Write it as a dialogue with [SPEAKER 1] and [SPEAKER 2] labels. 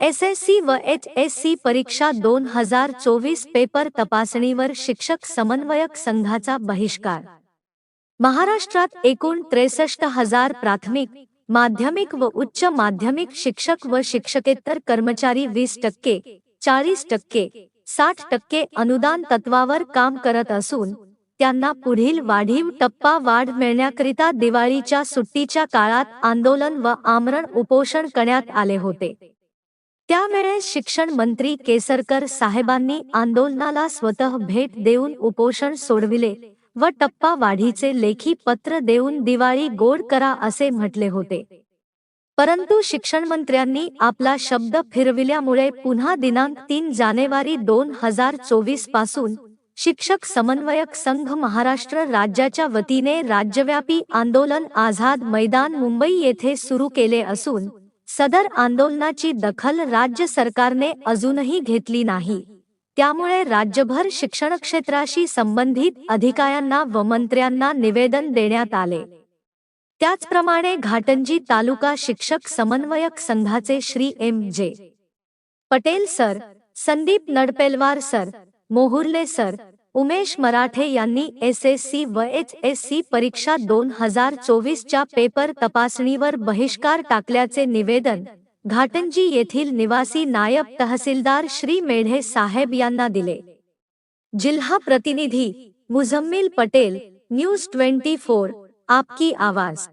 [SPEAKER 1] S S C व H S C परीक्षा दोन हजार चोवीस पेपर तपासणीवर शिक्षक समन्वयक संघाचा बहिष्कार. महाराष्ट्रात एकूण त्रेसष्ट हजार प्राथमिक माध्यमिक व उच्च माध्यमिक शिक्षक व शिक्षकेतर कर्मचारी वीस टक्के चाळीस टक्के साठ टक्के अनुदान तत्वावर काम करत असून त्यांना पुढील वाढीव टप्पा वाढ मिळण्याकरिता दिवाळीच्या सुट्टीच्या काळात आंदोलन व आमरण उपोषण करण्यात आले होते. त्यावेळेस शिक्षण मंत्री केसरकर साहेबांनी आंदोलनाला स्वतः भेट देऊन उपोषण सोडविले व टप्पा वाढीचे लेखी पत्र देऊन दिवाळी गोड करा असे म्हटले होते. परंतु शिक्षण मंत्र्यांनी आपला शब्द फिरविल्यामुळे पुन्हा दिनांक तीन जानेवारी दोन हजार चोवीसपासून शिक्षक समन्वयक संघ महाराष्ट्र राज्याच्या वतीने राज्यव्यापी आंदोलन आझाद मैदान मुंबई येथे सुरू केले असून सदर आंदोलनाची दखल राज्य सरकारने अजूनही घेतली नाही. त्यामुळे राज्यभर शिक्षण क्षेत्राशी संबंधित अधिकाऱ्यांना व मंत्र्यांना निवेदन देण्यात आले. त्याचप्रमाणे घाटंजी तालुका शिक्षक समन्वयक संघाचे Shri M J. Patel sir Sandeep Nadpelwar sir Mohurle sir Umesh Marathe यांनी एस एस सी व एच एस सी परीक्षा दोन हजार चोवीसच्या पेपर तपासणीवर बहिष्कार टाकल्याचे निवेदन घाटंजी येथील निवासी नायब तहसीलदार श्री मेढे साहेब यांना दिले. जिल्हा प्रतिनिधी Muzammil Patel news twenty four आपकी आवाज.